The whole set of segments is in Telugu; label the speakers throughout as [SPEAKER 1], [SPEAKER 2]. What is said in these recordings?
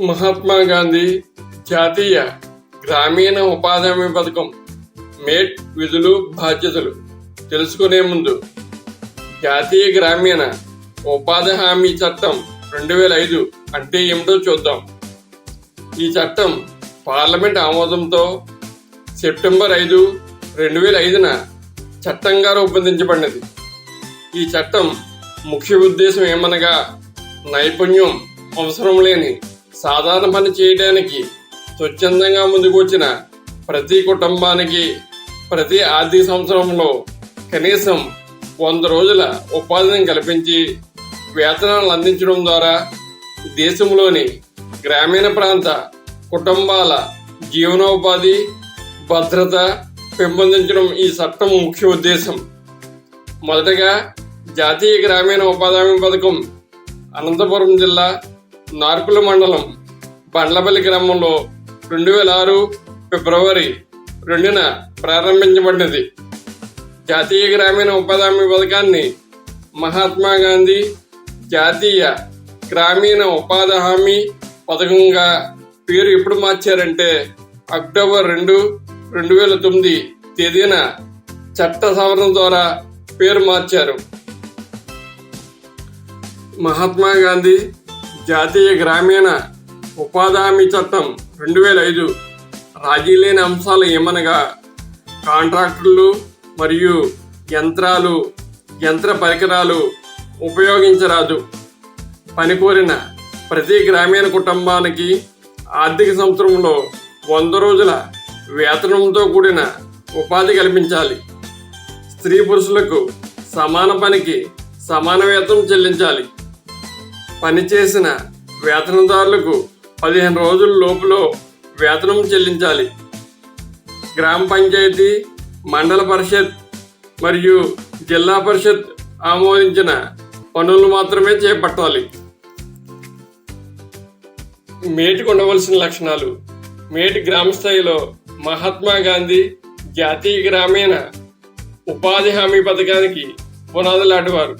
[SPEAKER 1] మహాత్మా గాంధీ జాతీయ గ్రామీణ ఉపాధి హామీ పథకం మేట్ విధులు బాధ్యతలు తెలుసుకునే ముందు జాతీయ గ్రామీణ ఉపాధి హామీ చట్టం రెండు వేల ఐదు అంటే ఏమిటో చూద్దాం. ఈ చట్టం పార్లమెంట్ ఆమోదంతో సెప్టెంబర్ ఐదు రెండు వేల ఐదున చట్టంగా రూపొందించబడినది. ఈ చట్టం ముఖ్య ఉద్దేశం ఏమనగా నైపుణ్యం అవసరం లేని సాధారణ పని చేయడానికి స్వచ్ఛందంగా ముందుకు వచ్చిన ప్రతి కుటుంబానికి ప్రతి ఆర్థిక సంవత్సరంలో కనీసం వంద రోజుల ఉపాధిని కల్పించి వేతనాలు అందించడం ద్వారా దేశంలోని గ్రామీణ ప్రాంత కుటుంబాల జీవనోపాధి భద్రత పెంపొందించడం ఈ చట్టం ముఖ్య ఉద్దేశం. మొదటగా జాతీయ గ్రామీణ ఉపాధి హామీ పథకం అనంతపురం జిల్లా నార్కుల మండలం బండ్లపల్లి గ్రామంలో రెండు వేల ఆరు ఫిబ్రవరి రెండున ప్రారంభించబడినది. జాతీయ గ్రామీణ ఉపాధి హామీ పథకాన్ని మహాత్మా గాంధీ జాతీయ గ్రామీణ ఉపాధి హామీ పథకంగా పేరు ఎప్పుడు మార్చారంటే అక్టోబర్ రెండు రెండు వేల తొమ్మిది తేదీన చట్ట సవరణ ద్వారా పేరు మార్చారు. మహాత్మా గాంధీ జాతీయ గ్రామీణ ఉపాధి హామీ చట్టం రెండు వేల ఐదు రాజీ లేని అంశాలు ఏమనగా? కాంట్రాక్టర్లు మరియు యంత్రాలు యంత్ర పరికరాలు ఉపయోగించరాదు. పని కోరిన ప్రతి గ్రామీణ కుటుంబానికి ఆర్థిక సంవత్సరంలో వంద రోజుల వేతనంతో కూడిన ఉపాధి కల్పించాలి. స్త్రీ పురుషులకు సమాన పనికి సమాన వేతనం చెల్లించాలి. పనిచేసిన వేతనదారులకు పదిహేను రోజుల లోపులో వేతనం చెల్లించాలి. గ్రామ పంచాయతీ మండల పరిషత్ మరియు జిల్లా పరిషత్ ఆమోదించిన పనులు మాత్రమే చేపట్టాలి. మేటికి ఉండవలసిన లక్షణాలు. మేటి గ్రామ స్థాయిలో మహాత్మా గాంధీ జాతీయ గ్రామీణ ఉపాధి హామీ పథకానికి పునాదులాంటివారు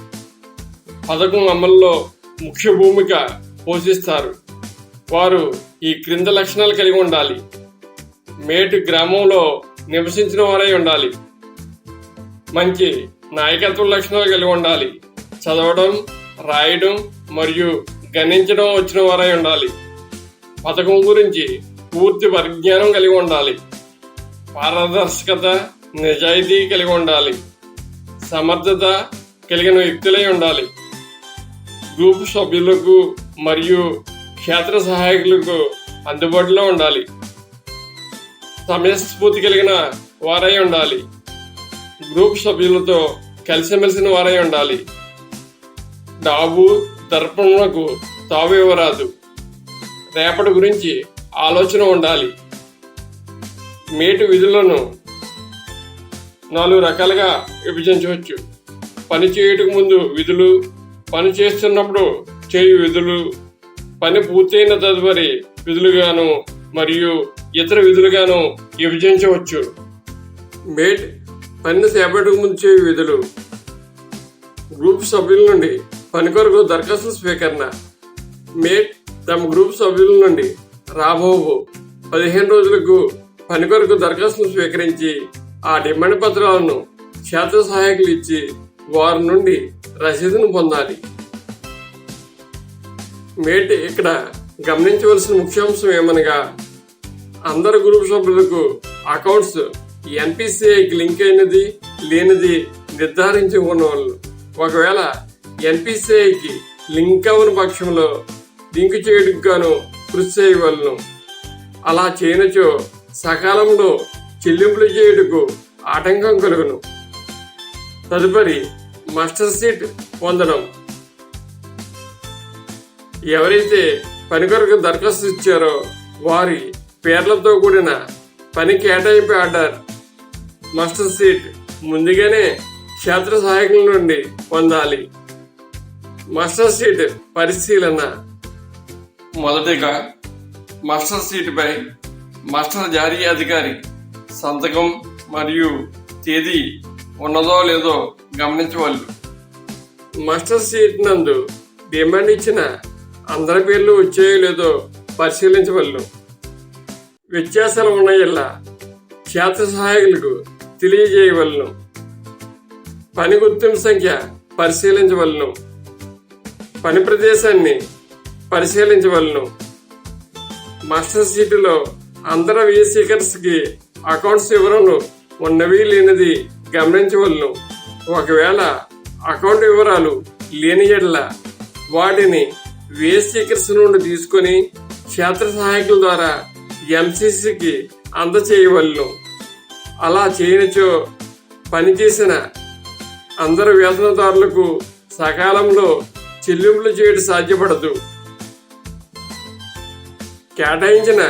[SPEAKER 1] పథకం అమల్లో ముఖ్య భూమిక పోషిస్తారు. వారు ఈ క్రింద లక్షణాలు కలిగి ఉండాలి. మేటి గ్రామంలో నివసించిన వారై ఉండాలి. మంచి నాయకత్వ లక్షణాలు కలిగి ఉండాలి. చదవడం రాయడం మరియు గణించడం వచ్చిన వారై ఉండాలి. పథకం గురించి పూర్తి పరిజ్ఞానం కలిగి ఉండాలి. పారదర్శకత నిజాయితీ కలిగి ఉండాలి. సమర్థత కలిగిన వ్యక్తులై ఉండాలి. గ్రూప్ సభ్యులకు మరియు క్షేత్ర సహాయకులకు అందుబాటులో ఉండాలి. సమయస్ఫూర్తి కలిగిన వారై ఉండాలి. గ్రూప్ సభ్యులతో కలిసిమెలిసిన వారై ఉండాలి. డాబు దర్పణకు తావు ఇవ్వరాదు. రేపటి గురించి ఆలోచన ఉండాలి. మేటు విధులను నాలుగు రకాలుగా విభజించవచ్చు. పని చేయుటకు ముందు విధులు పని చేస్తున్నప్పుడు చేయు విధులు. పని పూర్తయిన తదుపరి విధులుగాను మరియు ఇతర విధులుగాను విభజించవచ్చు. మేట్ పని చేపట్టక ముందు చేయు విధులు. గ్రూప్ సభ్యుల నుండి పని కొరకు దరఖాస్తు స్వీకరణ. మేట్ తమ గ్రూప్ సభ్యుల నుండి రాబోవు. పదిహేను రోజులకు పని కొరకు దరఖాస్తును స్వీకరించి ఆ డిమాండ్ పత్రాలను క్షేత్ర సహాయకులు ఇచ్చి వారి నుండి రసీదును పొందాలి. మేటి ఇక్కడ గమనించవలసిన ముఖ్యాంశం ఏమనగా అందరు గ్రూప్ సభ్యులకు అకౌంట్స్ ఎన్పిసిఐకి లింక్ అయినది లేనిది నిర్ధారించి ఉన్నవాళ్ళు. ఒకవేళ ఎన్పిసిఐకి లింక్ అవని పక్షంలో లింక్ చేయడానికి గాను కృషి చేయవలను. అలా చేయనచో సకాలంలో చెల్లింపులు చేయుటకు ఆటంకం కలుగును. తదుపరి మాస్టర్ సీట్ పొందడం. ఎవరైతే పని కొరకు దరఖాస్తు ఇచ్చారో వారి పేర్లతో కూడిన పని కేటాయింపు ఆర్డర్ మాస్టర్ సీట్ ముందుగానే క్షేత్ర సహాయకుల నుండి పొందాలి. మాస్టర్ సీట్ పరిశీలన మొదటిగా మాస్టర్ సీటుపై మాస్టర్ జారీ అధికారి సంతకం మరియు తేదీ ఉన్నదో లేదో గమనించవాలి మాస్టర్ సీట్ నందు డిమాండ్ ఇచ్చిన అందరి పేర్లు వచ్చాయో లేదో పరిశీలించవలను వ్యత్యాసాలు ఉన్నాయల్లా క్షేత్ర సహాయకులకు తెలియజేయవలను. పని గుర్తింపు సంఖ్య పరిశీలించవలను. పని ప్రదేశాన్ని పరిశీలించవలను. మాస్టర్ షీటులో అందర సీకర్స్కి అకౌంట్స్ వివరాలు ఉన్నవి లేనిది గమనించవలను. ఒకవేళ అకౌంట్ వివరాలు లేని ఎడల వాటిని వేసీకర్స్ నుండి తీసుకొని క్షేత్ర సహాయకుల ద్వారా ఎంసీసీకి అందచేయవలను. అలా చేయనిచో పనిచేసిన అందరు వేతనదారులకు సకాలంలో చెల్లింపులు చేయడం సాధ్యపడదు. కేటాయించిన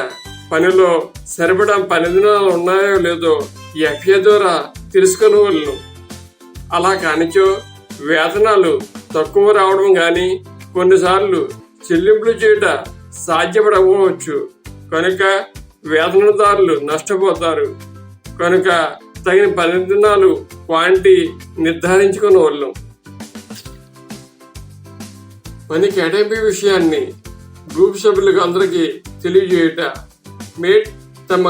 [SPEAKER 1] పనిలో సరిపడా పని దినాలు ఉన్నాయో లేదో ఎఫ్ఏ ద్వారా తెలుసుకొనవలను అలా కానిచో వేతనాలు తక్కువ రావడం కానీ కొన్నిసార్లు చెల్లింపులు చేయట సాధ్యపడవచ్చు కనుక వేతనదారులు నష్టపోతారు. కనుక తగిన పని దినాలు క్వాంటిటీ నిర్ధారించుకునే పని కేటాయింపు విషయాన్ని గ్రూప్ సభ్యులకు అందరికీ తెలియజేయుట. మేట్ తమ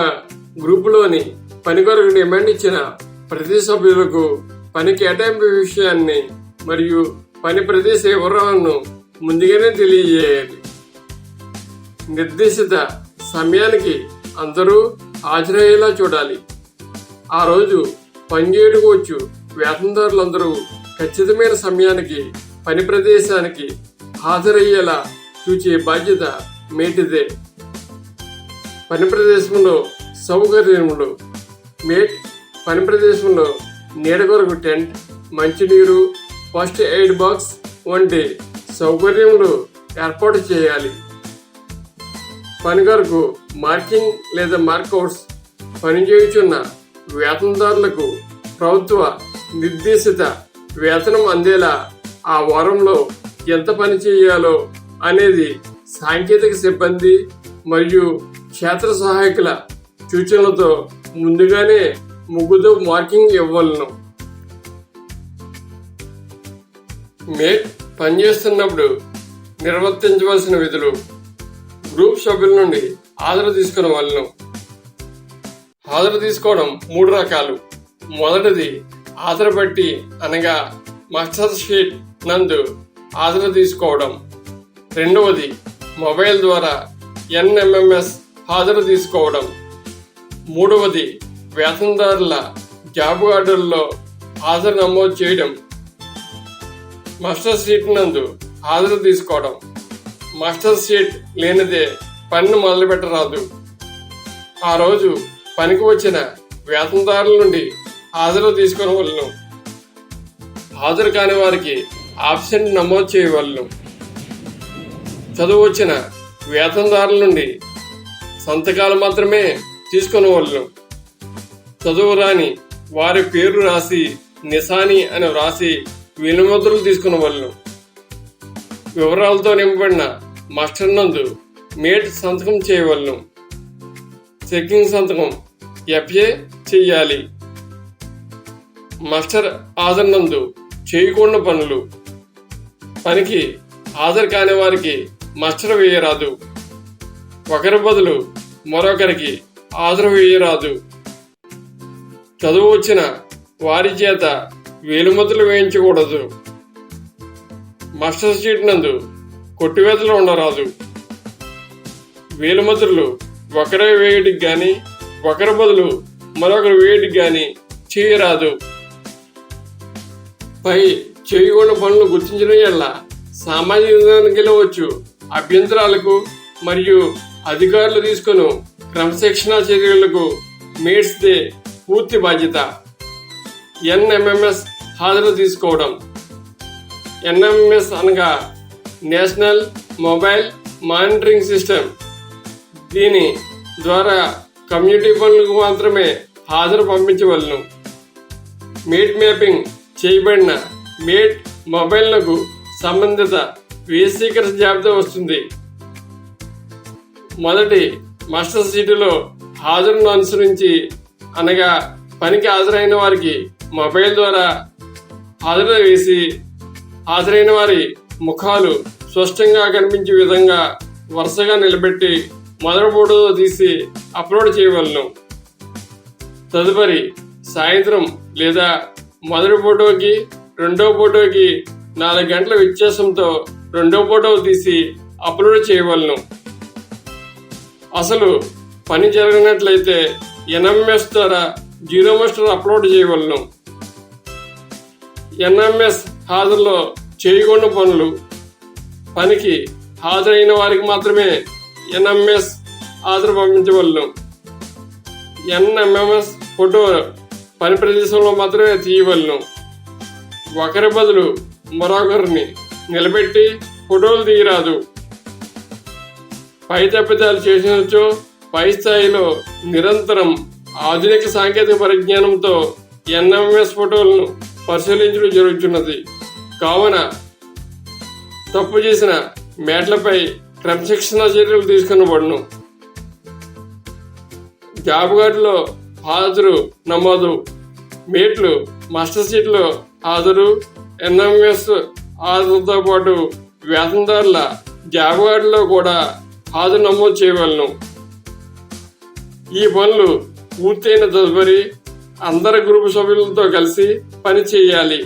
[SPEAKER 1] గ్రూపులోని పని కొరకు డిమాండ్ ఇచ్చిన ప్రతి సభ్యులకు పని కేటాయింపు విషయాన్ని మరియు పని ప్రదేశ వివరాలను ముందుగానే తెలియజేయాలి. నిర్దేశిత సమయానికి అందరూ హాజరయ్యేలా చూడాలి. ఆ రోజు పనిచేయడానికి వచ్చు వేతనదారులందరూ ఖచ్చితమైన సమయానికి పని ప్రదేశానికి హాజరయ్యేలా చూచే బాధ్యత మేటిదే. పని ప్రదేశంలో సౌకర్యములు మేట్ పని ప్రదేశంలో నీడ కొరకు టెంట్ మంచినీరు ఫస్ట్ ఎయిడ్ బాక్స్ వంటి సౌకర్యములు ఏర్పాటు చేయాలి. పని కొరకు మార్కింగ్ లేదా మార్కౌట్స్ పనిచేయుచున్న వేతనదారులకు ప్రభుత్వ నిర్దేశిత వేతనం అందేలా ఆ వారంలో ఎంత పని చేయాలో అనేది సాంకేతిక సిబ్బంది మరియు క్షేత్ర సహాయకుల సూచనలతో ముందుగానే ముగ్గుతో మార్కింగ్ ఇవ్వలను. మేట్ పనిచేస్తున్నప్పుడు నిర్వర్తించవలసిన విధులు. గ్రూప్ సభ్యుల నుండి ఆదర తీసుకున్న వాళ్ళను. ఆదర తీసుకోవడం మూడు రకాలు. మొదటిది హాజరు బట్టి అనగా మాస్టర్ షీట్ నందు ఆదర తీసుకోవడం. రెండవది మొబైల్ ద్వారా ఎన్ఎంఎంఎస్ హాజరు తీసుకోవడం. మూడవది వేతనదారుల జాబ్ కార్డుల్లో హాజరు నమోదు చేయడం మాస్టర్ షీట్ నందు హాజరు తీసుకోవడం మాస్టర్ షీట్ లేనిదే పనిని మొదలుపెట్టరాదు. ఆ రోజు పనికి వచ్చిన వేతనదారుల నుండి హాజరు తీసుకునవలను హాజరు కాని వారికి ఆబ్సెంట్ నమోదు చేయవలను. చదువు వచ్చిన వేతనదారుల నుండి సంతకాలు మాత్రమే తీసుకునవలను చదువురాని వారి పేరు రాసి నిశాని అని వ్రాసి వెలుముద్రలు తీసుకున్న వాళ్ళు వివరాలతో నింపబడిన మాస్టర్ నందు మేట్ సంతకం చేయవలను. చెక్కింగ్ సంతకం ఎఫ్ఏ చెయ్యాలి. మాస్టర్ హాజరు నందు చేయకుండా పనులు. పనికి హాజరు కాని వారికి మాస్టర్ వేయరాదు. ఒకరి బదులు మరొకరికి హాజరు వేయరాదు. చదువు వచ్చిన వారి చేత వేలుమతులు వేయించకూడదు. మాస్టర్స్ షీట్ నందు కొట్టివేతలు ఉండరాదు. వేలుమతులు ఒకరే వేయటికి కానీ ఒకరి బదులు మరొకరు వేయటికి కానీ చేయరాదు. పై చేయకుండా పనులు గుర్తించడం వల్ల సామాజిక గెలవచ్చు అభ్యంతరాలకు మరియు అధికారులు తీసుకుని క్రమశిక్షణా చర్యలకు మేడ్స్ దే పూర్తి బాధ్యత. ఎన్ఎంఎంఎస్ హాజరు తీసుకోవడం. ఎన్ఎంఎస్ అనగా నేషనల్ మొబైల్ మానిటరింగ్ సిస్టమ్. దీని ద్వారా కమ్యూనిటీ పనులకు మాత్రమే హాజరు పంపించవలను. మీట్ మ్యాపింగ్ చేయబడిన మీట్ మొబైల్లకు సంబంధిత వేసీకరణ జాబితా వస్తుంది. మొదటి మాస్టర్ సీటులో హాజరును అనుసరించి అనగా పనికి హాజరైన వారికి మొబైల్ ద్వారా హాజరు వేసి హాజరైన వారి ముఖాలు స్పష్టంగా కనిపించే విధంగా వరుసగా నిలబెట్టి మొదటి ఫోటో తీసి అప్లోడ్ చేయవలను. తదుపరి సాయంత్రం లేదా మొదటి ఫోటోకి రెండో ఫోటోకి నాలుగు గంటల వ్యత్యాసంతో రెండో ఫోటో తీసి అప్లోడ్ చేయవలను. అసలు పని జరగనట్లయితే ఎన్ఎంఎస్ ద్వారా జీరో మాస్టర్ అప్లోడ్ చేయవలను ఎన్ఎంఎస్ హాజరులో చేయకుండా పనులు పనికి హాజరైన వారికి మాత్రమే ఎన్ఎంఎస్ హాజరు పంపించవలను ఎన్ఎంఎంఎస్ ఫోటో పని ప్రదేశంలో మాత్రమే తీయవలను ఒకరి బదులు మరొకరిని నిలబెట్టి ఫోటోలు తీయరాదు. పై తప్పిదాలు చేసినచో పై స్థాయిలో నిరంతరం ఆధునిక సాంకేతిక పరిజ్ఞానంతో ఎన్ఎంఎస్ ఫోటోలను పరిశీలించడం జరుగుతున్నది. కావున తప్పు చేసిన మేట్లపై క్రమశిక్షణ చర్యలు తీసుకునబడును. జాబ్ కార్డులో హాజరు నమోదు. మేట్లు మాస్టర్ సీట్లో హాజరు. ఎన్ఎంఎస్ హాజరుతో పాటు వేతనదారుల జాబ్ కార్డులో కూడా హాజరు నమోదు చేయవలను. ఈ పనులు పూర్తయిన తదుపరి అందరి గ్రూపు సభ్యులతో కలిసి పని చేయాలి.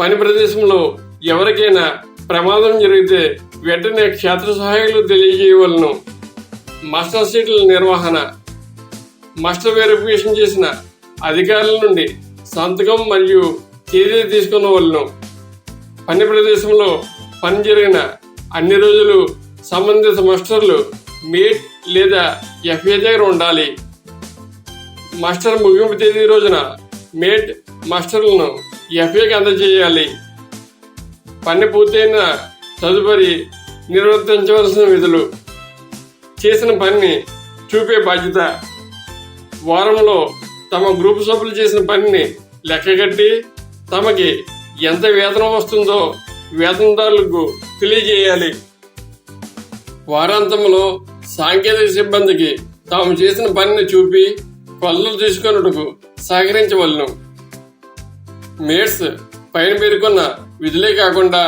[SPEAKER 1] పని ప్రదేశంలో ఎవరికైనా ప్రమాదం జరిగితే వెంటనే క్షేత్ర సహాయకులు తెలియజేయవలను. మాస్టర్ సీట్ల నిర్వహణ మాస్టర్ వెరిఫికేషన్ చేసిన అధికారుల నుండి సంతకం మరియు తేదీ తీసుకున్నవలను. పని ప్రదేశంలో పని జరిగిన అన్ని రోజులు సంబంధిత మాస్టర్లు మీట్ లేదా ఎఫ్ఏ దగ్గర ఉండాలి. మాస్టర్ ముగింపు తేదీ రోజున మేట్ మాస్టర్లను ఎఫ్ఏకి అందజేయాలి. పని పూర్తయిన తదుపరి నిర్వర్తించవలసిన విధులు. చేసిన పనిని చూపే బాధ్యత. వారంలో తమ గ్రూప్ సభ్యులు చేసిన పనిని లెక్కగట్టి తమకి ఎంత వేతనం వస్తుందో వేతనదారులకు తెలియజేయాలి. వారాంతంలో సాంకేతిక సిబ్బందికి తాము చేసిన పనిని చూపి పనులు తీసుకొనుటకు సహకరించవలను. మేట్స్ పైన పేర్కొన్న విధులే కాకుండా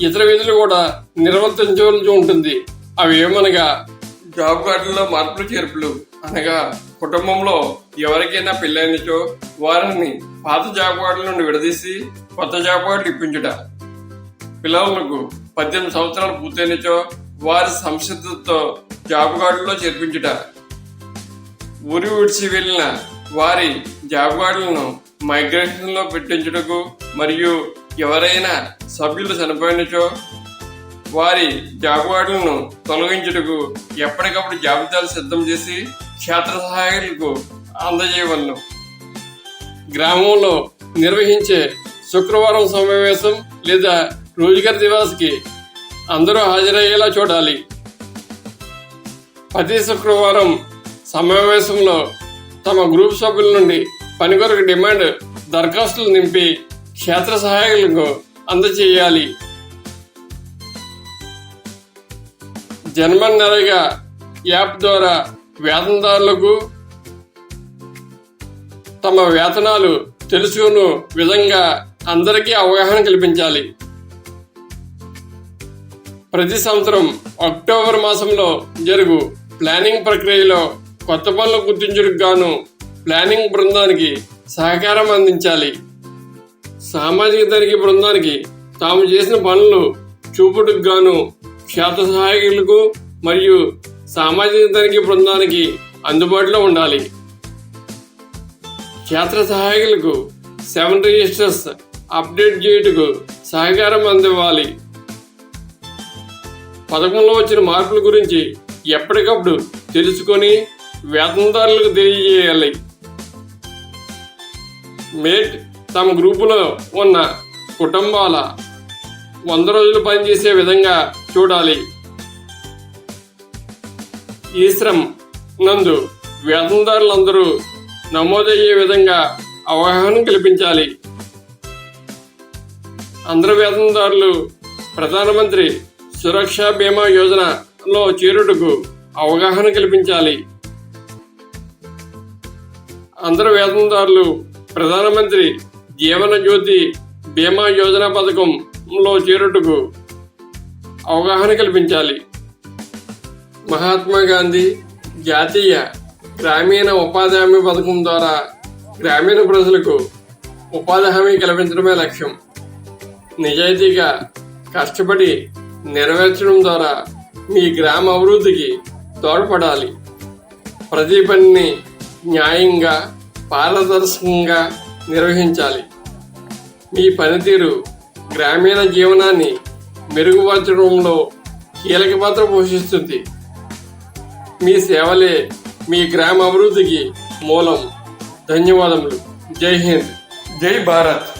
[SPEAKER 1] ఇతర విధులు కూడా నిర్వర్తించవలసి ఉంటుంది. అవి ఏమనగా జాబ్ కార్డుల్లో మార్పులు చేర్పులు అనగా కుటుంబంలో ఎవరికైనా పెళ్ళైనచో వారిని పాత జాబ్ కార్డుల నుండి విడదీసి కొత్త జాబ్ కార్డులు ఇప్పించుట. పిల్లలకు పద్దెనిమిది సంవత్సరాలు పూర్తయినచో వారి సంసిద్ధతతో జాబ్ చేర్పించుట ఊరి విడిచి వెళ్ళిన వారి జాబుగాడులను మైగ్రేషన్లో పెట్టించుటకు మరియు ఎవరైనా సభ్యులు చనిపోయినచో వారి జాబుగాడులను తొలగించుటకు ఎప్పటికప్పుడు జాబితాలు సిద్ధం చేసి క్షేత్ర సహాయకులకు అందజేయవలను. గ్రామంలో నిర్వహించే శుక్రవారం సమావేశం లేదా రోజుగారి దివాస్కి అందరూ హాజరయ్యేలా చూడాలి. ప్రతి శుక్రవారం సమావేశంలో తమ గ్రూప్ సభ్యుల నుండి పని కొరకు డిమాండ్ దరఖాస్తులు నింపి క్షేత్ర సహాయకులకు అందజేయాలి. జన్మన్ నరేగా యాప్ ద్వారా వేతనదారులకు తమ వేతనాలు తెలుసుకుని విధంగా అందరికీ అవగాహన కల్పించాలి. ప్రతి సంవత్సరం అక్టోబర్ మాసంలో జరుగు ప్లానింగ్ ప్రక్రియలో కొత్త పనులు గుర్తించుటకు గాను ప్లానింగ్ బృందానికి సహకారం అందించాలి. సామాజిక తనిఖీ బృందానికి తాము చేసిన పనులు చూపుటకు గాను క్షేత్ర సహాయకులకు మరియు సామాజిక తనిఖీ బృందానికి అందుబాటులో ఉండాలి. క్షేత్ర సహాయకులకు సెవెన్ రిజిస్టర్స్ అప్డేట్ చేయుటకు సహకారం అందివ్వాలి. పథకంలో వచ్చిన మార్పుల గురించి ఎప్పటికప్పుడు తెలుసుకొని వేతనదారులకు తెలియజేయాలి. మేట్ తమ గ్రూపులో ఉన్న కుటుంబాల వంద రోజులు పనిచేసే విధంగా చూడాలి. ఈ శ్రమ్ నందు వేతనదారులందరూ నమోదయ్యే విధంగా అవగాహన కల్పించాలి. అందరు వేతనదారులు ప్రధానమంత్రి సురక్ష బీమా యోజనలో చేరుటకు అవగాహన కల్పించాలి. అందరు వేతనదారులు ప్రధానమంత్రి జీవన జ్యోతి బీమా యోజన పథకంలో చేరుటకు అవగాహన కల్పించాలి. మహాత్మా గాంధీ జాతీయ గ్రామీణ ఉపాధి హామీ పథకం ద్వారా గ్రామీణ ప్రజలకు ఉపాధి హామీ కల్పించడమే లక్ష్యం. నిజాయితీగా కష్టపడి నెరవేర్చడం ద్వారా మీ గ్రామ అభివృద్ధికి తోడ్పడాలి. ప్రతి పనిని న్యాయంగా పారదర్శకంగా నిర్వహించాలి. మీ పనితీరు గ్రామీణ జీవనాన్ని మెరుగుపరచడంలో కీలక పాత్ర పోషిస్తుంది. మీ సేవలే మీ గ్రామ అభివృద్ధికి మూలం. ధన్యవాదములు. జై హింద్. జై భారత్.